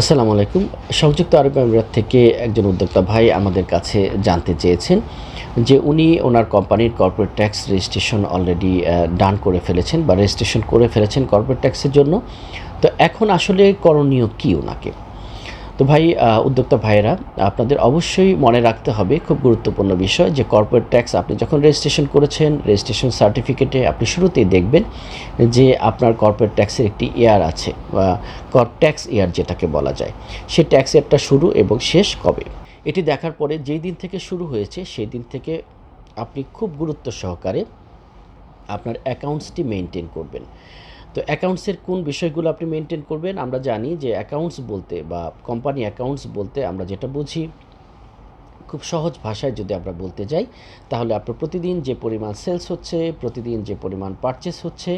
আসসালামু আলাইকুম। সংযুক্ত আরব আমিরাত থেকে একজন উদ্যোক্তা ভাই আমাদের কাছে জানতে চেয়েছেন যে উনি ওনার কোম্পানির corporate tax registration already done করে ফেলেছেন বা রেজিস্ট্রেশন করে ফেলেছেন কর্পোরেট ট্যাক্সের জন্য। তো এখন আসলে করণীয় কী ওনাকে? তো ভাই উদ্যোক্তা ভাইয়েরা, আপনাদের অবশ্যই মনে রাখতে হবে খুব গুরুত্বপূর্ণ বিষয় যে কর্পোরেট ট্যাক্স আপনি যখন রেজিস্ট্রেশন করেছেন রেজিস্ট্রেশন সার্টিফিকেটে আপনি শুরুতেই দেখবেন যে আপনার কর্পোরেট ট্যাক্সের একটি ইয়ার আছে, বা কর ট্যাক্স ইয়ার যেটাকে বলা যায়। সেই ট্যাক্স ইয়ারটা শুরু এবং শেষ কবে? এটি দেখার পরে যেই দিন থেকে শুরু হয়েছে, সেই দিন থেকে আপনি খুব গুরুত্ব সহকারে আপনার অ্যাকাউন্টসটি মেনটেন করবেন। তো অ্যাকাউন্টসের কোন বিষয়গুলো আপনি মেনটেন করবেন, আমরা জানি যে অ্যাকাউন্টস বলতে বা কোম্পানি অ্যাকাউন্টস বলতে আমরা যেটা বুঝি, খুব সহজ ভাষায় যদি আমরা বলতে যাই, তাহলে আপনার প্রতিদিন যে পরিমাণ সেলস হচ্ছে, প্রতিদিন যে পরিমাণ পারচেস হচ্ছে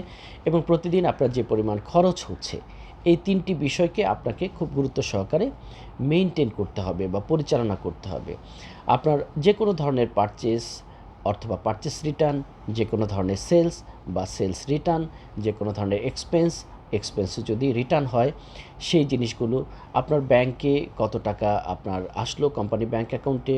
এবং প্রতিদিন আপনার যে পরিমাণ খরচ হচ্ছে, এই তিনটি বিষয়কে আপনাকে খুব গুরুত্ব সহকারে মেনটেন করতে হবে বা পরিচালনা করতে হবে। আপনার যে কোনো ধরনের পারচেস অথবা পারচেস রিটার্ন যে কোনো ধরনের সেলস বা সেলস রিটার্ন যে কোনো ধরনের এক্সপেন্স এক্সপেন্সে যদি রিটার্ন হয়, সেই জিনিসগুলো আপনার ব্যাংকে কত টাকা আপনার আসলো কোম্পানি ব্যাংক অ্যাকাউন্টে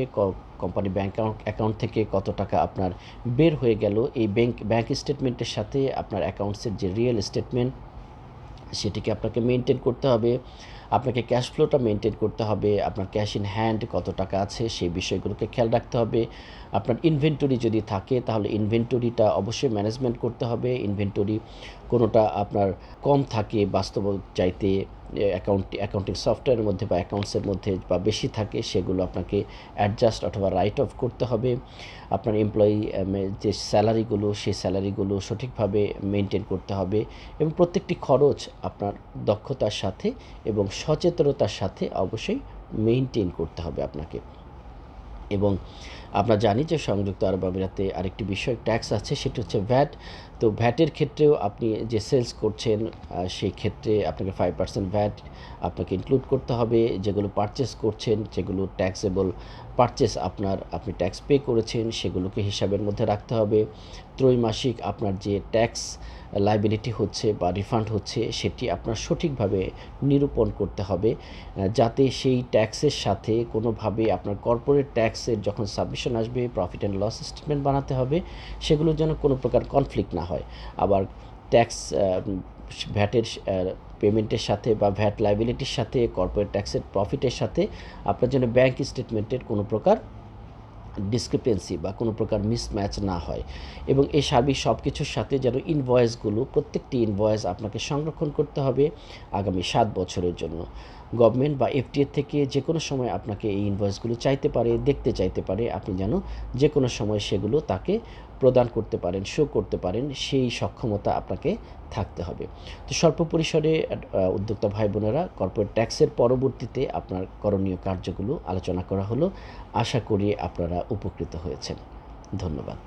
কোম্পানি ব্যাংক অ্যাকাউন্ট থেকে কত টাকা আপনার বের হয়ে গেল, এই ব্যাংক ব্যাংক স্টেটমেন্টের সাথে আপনার অ্যাকাউন্টসের যে রিয়েল স্টেটমেন্ট সেটিকে আপনাকে মেনটেন করতে হবে। আপনাকে ক্যাশ ফ্লোটা মেনটেন করতে হবে। আপনার ক্যাশ ইন হ্যান্ড কত টাকা আছে সেই বিষয়গুলোকে খেয়াল রাখতে হবে। আপনার ইনভেন্টরি যদি থাকে, তাহলে ইনভেন্টরিটা অবশ্যই ম্যানেজমেন্ট করতে হবে। ইনভেন্টরি কোনোটা আপনার কম থাকে বাস্তব চাইতে অ্যাকাউন্ট অ্যাকাউন্টিং সফটওয়্যারের মধ্যে বা অ্যাকাউন্টসের মধ্যে বা বেশি থাকে, সেগুলো আপনাকে অ্যাডজাস্ট অথবা রাইট অফ করতে হবে। আপনার এমপ্লয়ি যে স্যালারিগুলো সেই স্যালারিগুলো সঠিকভাবে মেনটেন করতে হবে এবং প্রত্যেকটি খরচ আপনার দক্ষতার সাথে এবং সচেতনতার সাথে অবশ্যই মেনটেন করতে হবে আপনাকে। এবং আমরা জানি যে সংযুক্ত আরব আমিরাতে আরেকটি বিষয় ট্যাক্স আছে, সেটি হচ্ছে ভ্যাট তো ভ্যাটের ক্ষেত্রেও আপনি যে সেলস করছেন সেই ক্ষেত্রে আপনাকে ফাইভ পার্সেন্ট ভ্যাট আপনাকে ইনক্লুড করতে হবে। যেগুলো পারচেস করছেন, যেগুলো ট্যাক্সেবল পারচেস আপনার, আপনি ট্যাক্স পে করেছেন, সেগুলোকে হিসাবের মধ্যে রাখতে হবে। ত্রৈমাসিক আপনার যে ট্যাক্স লাইবিলিটি হচ্ছে বা রিফান্ড হচ্ছে, সেটি আপনার সঠিকভাবে নিরূপণ করতে হবে। যাতে সেই ট্যাক্সের সাথে কোনোভাবে আপনার কর্পোরেট ট্যাক্সের যখন সাবমিশন আসবে প্রফিট অ্যান্ড লস স্টেটমেন্ট বানাতে হবে সেগুলো যেন কোনো প্রকার কনফ্লিক্ট না হয়। আবার ট্যাক্স ভ্যাটের পেমেন্টের সাথে বা ভ্যাট লাইবিলিটির সাথে কর্পোরেট ট্যাক্সের প্রফিটের সাথে আপনার জন্য ব্যাংক স্টেটমেন্টের কোনো প্রকার ডিসক্রিপেন্সি বা কোনো প্রকার মিসম্যাচ না হয়। এবং এই সার্বিক সব কিছুর সাথে যেন ইনভয়েসগুলো প্রত্যেকটি ইনভয়েস আপনাকে সংরক্ষণ করতে হবে আগামী সাত বছরের জন্য। গভর্নমেন্ট বা এফটিএর থেকে যে কোনো সময় আপনাকে এই ইনভয়েসগুলো চাইতে পারে, দেখতে চাইতে পারে, আপনি যেন যে কোনো সময় সেগুলো তাকে প্রদান করতে পারেন শো করতে পারেন, সেই সক্ষমতা আপনাকে থাকতে হবে। তো স্বল্প পরিসরে উদ্যোক্তা ভাই বোনেরা কর্পোরেট ট্যাক্সের পরবর্তীতে আপনার করণীয় কার্যগুলো আলোচনা করা হলো। আশা করি আপনারা উপকৃত হয়েছেন। ধন্যবাদ।